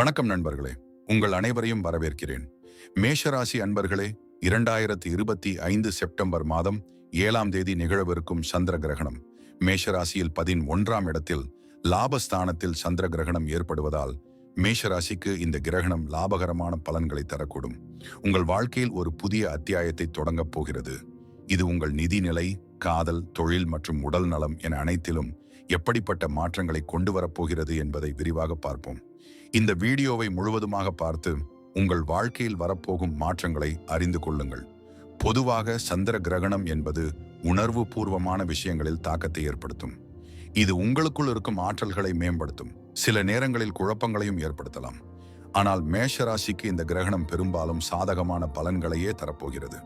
வணக்கம் நண்பர்களே. உங்கள் அனைவரையும் வரவேற்கிறேன். மேஷராசி அன்பர்களே இரண்டாயிரத்தி இருபத்தி ஐந்து செப்டம்பர் மாதம் ஏழாம் தேதி நிகழவிருக்கும் சந்திர கிரகணம். மேஷராசியில் பதினொன்றாம் இடத்தில் லாபஸ்தானத்தில் சந்திர கிரகணம் ஏற்படுவதால் மேஷராசிக்கு இந்த கிரகணம் லாபகரமான பலன்களை தரக்கூடும். உங்கள் வாழ்க்கையில் ஒரு புதிய அத்தியாயத்தை தொடங்கப் போகிறது. இது உங்கள் நிதிநிலை காதல் தொழில் மற்றும் உடல் நலம் என அனைத்திலும் எப்படிப்பட்ட மாற்றங்களை கொண்டு வரப்போகிறது என்பதை விரிவாக பார்ப்போம். இந்த வீடியோவை முழுவதுமாக பார்த்து உங்கள் வாழ்க்கையில் வரப்போகும் மாற்றங்களை அறிந்து கொள்ளுங்கள். பொதுவாக சந்திர கிரகணம் என்பது உணர்வு பூர்வமான விஷயங்களில் தாக்கத்தை ஏற்படுத்தும். இது உங்களுக்குள் இருக்கும் ஆற்றல்களை மேம்படுத்தும். சில நேரங்களில் குழப்பங்களையும் ஏற்படுத்தலாம். ஆனால் மேஷராசிக்கு இந்த கிரகணம் பெரும்பாலும் சாதகமான பலன்களையே தரப்போகிறது.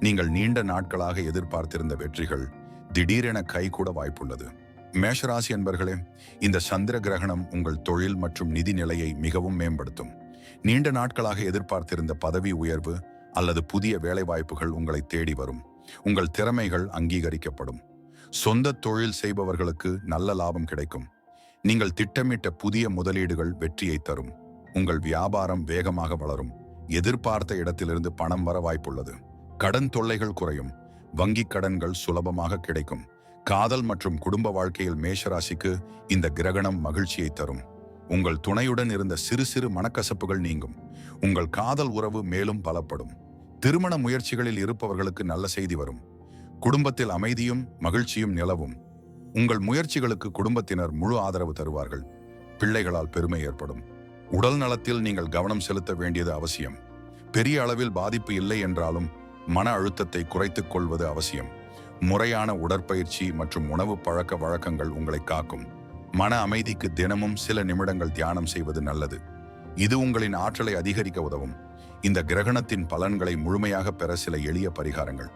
நீங்கள் நீண்ட நாட்களாக எதிர்பார்த்திருந்த வெற்றிகள் திடீரென கைகூட வாய்ப்புள்ளது. மேஷராசி என்பர்களே இந்த சந்திர கிரகணம் உங்கள் தொழில் மற்றும் நிதி நிலையை மிகவும் மேம்படுத்தும். நீண்ட நாட்களாக எதிர்பார்த்திருந்த பதவி உயர்வு அல்லது புதிய வேலைவாய்ப்புகள் உங்களை தேடி வரும். உங்கள் திறமைகள் அங்கீகரிக்கப்படும். சொந்த தொழில் செய்பவர்களுக்கு நல்ல லாபம் கிடைக்கும். நீங்கள் திட்டமிட்ட புதிய முதலீடுகள் வெற்றியை தரும். உங்கள் வியாபாரம் வேகமாக வளரும். எதிர்பார்த்த இடத்திலிருந்து பணம் வர வாய்ப்புள்ளது. கடன் தொல்லைகள் குறையும். வங்கிக் கடன்கள் சுலபமாக கிடைக்கும். காதல் மற்றும் குடும்ப வாழ்க்கையில் மேஷராசிக்கு இந்த கிரகணம் மகிழ்ச்சியை தரும். உங்கள் துணையுடன் இருந்த சிறு சிறு மனக்கசப்புகள் நீங்கும். உங்கள் காதல் உறவு மேலும் பலப்படும். திருமண முயற்சிகளில் இருப்பவர்களுக்கு நல்ல செய்தி வரும். குடும்பத்தில் அமைதியும் மகிழ்ச்சியும் நிலவும். உங்கள் முயற்சிகளுக்கு குடும்பத்தினர் முழு ஆதரவு தருவார்கள். பிள்ளைகளால் பெருமை ஏற்படும். உடல் நலத்தில் நீங்கள் கவனம் செலுத்த வேண்டியது அவசியம். பெரிய அளவில் பாதிப்பு இல்லை என்றாலும் மன அழுத்தத்தை குறைத்துக் கொள்வது அவசியம். முறையான உடற்பயிற்சி மற்றும் உணவு பழக்க வழக்கங்கள் உங்களை காக்கும். மன அமைதிக்கு தினமும் சில நிமிடங்கள் தியானம் செய்வது நல்லது. இது உங்களின் ஆற்றலை அதிகரிக்க உதவும். இந்த கிரகணத்தின் பலன்களை முழுமையாக பெற சில எளிய பரிகாரங்கள்.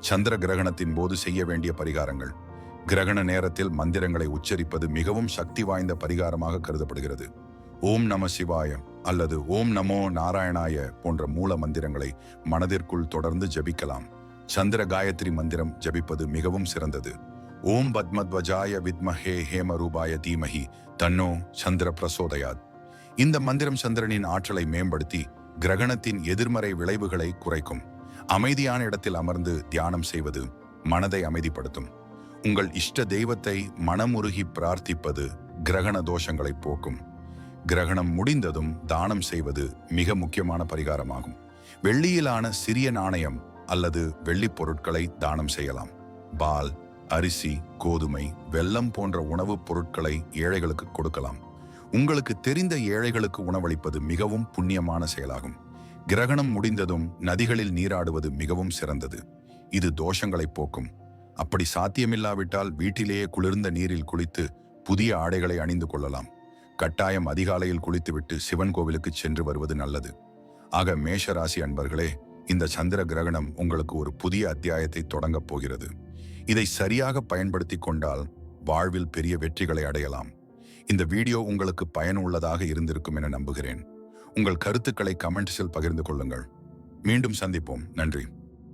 சந்திர கிரகணத்தின் போது செய்ய வேண்டிய பரிகாரங்கள். கிரகண நேரத்தில் மந்திரங்களை உச்சரிப்பது மிகவும் சக்தி வாய்ந்த பரிகாரமாக கருதப்படுகிறது. ஓம் நம சிவாயம் அல்லது ஓம் நமோ நாராயணாய போன்ற மூல மந்திரங்களை மனதிற்குள் தொடர்ந்து ஜபிக்கலாம். சந்திர காயத்ரி மந்திரம் ஜபிப்பது மிகவும் சிறந்தது. ஓம் பத்மத்வஜாய வித்மஹே ஹேம ரூபாய தீமஹி தன்னோ சந்திர பிரசோதயாத். இந்த மந்திரம் சந்திரனின் ஆற்றலை மேம்படுத்தி கிரகணத்தின் எதிர்மறை விளைவுகளை குறைக்கும். அமைதியான இடத்தில் அமர்ந்து தியானம் செய்வது மனதை அமைதிப்படுத்தும். உங்கள் இஷ்ட தெய்வத்தை மனமுருகி பிரார்த்திப்பது கிரகண தோஷங்களை போக்கும். கிரகணம் முடிந்ததும் தானம் செய்வது மிக முக்கியமான பரிகாரமாகும். வெள்ளியிலான சிறிய நாணயம் அல்லது வெள்ளிப் பொருட்களை தானம் செய்யலாம். பால் அரிசி கோதுமை வெல்லம் போன்ற உணவுப் பொருட்களை ஏழைகளுக்கு கொடுக்கலாம். உங்களுக்கு தெரிந்த ஏழைகளுக்கு உணவளிப்பது மிகவும் புண்ணியமான செயலாகும். கிரகணம் முடிந்ததும் நதிகளில் நீராடுவது மிகவும் சிறந்தது. இது தோஷங்களை போக்கும். அப்படி சாத்தியமில்லாவிட்டால் வீட்டிலேயே குளிர்ந்த நீரில் குளித்து புதிய ஆடைகளை அணிந்து கொள்ளலாம். கட்டாயம் அதிகாலையில் குளித்துவிட்டு சிவன் கோவிலுக்கு சென்று வருவது நல்லது. ஆக மேஷராசி அன்பர்களே இந்த சந்திர கிரகணம் உங்களுக்கு ஒரு புதிய அத்தியாயத்தை தொடங்கப் போகிறது. இதை சரியாக பயன்படுத்தி கொண்டால் வாழ்வில் பெரிய வெற்றிகளை அடையலாம். இந்த வீடியோ உங்களுக்கு பயனுள்ளதாக இருந்திருக்கும் என நம்புகிறேன். உங்கள் கருத்துக்களை கமெண்ட்ஸில் பகிர்ந்து கொள்ளுங்கள். மீண்டும் சந்திப்போம். நன்றி.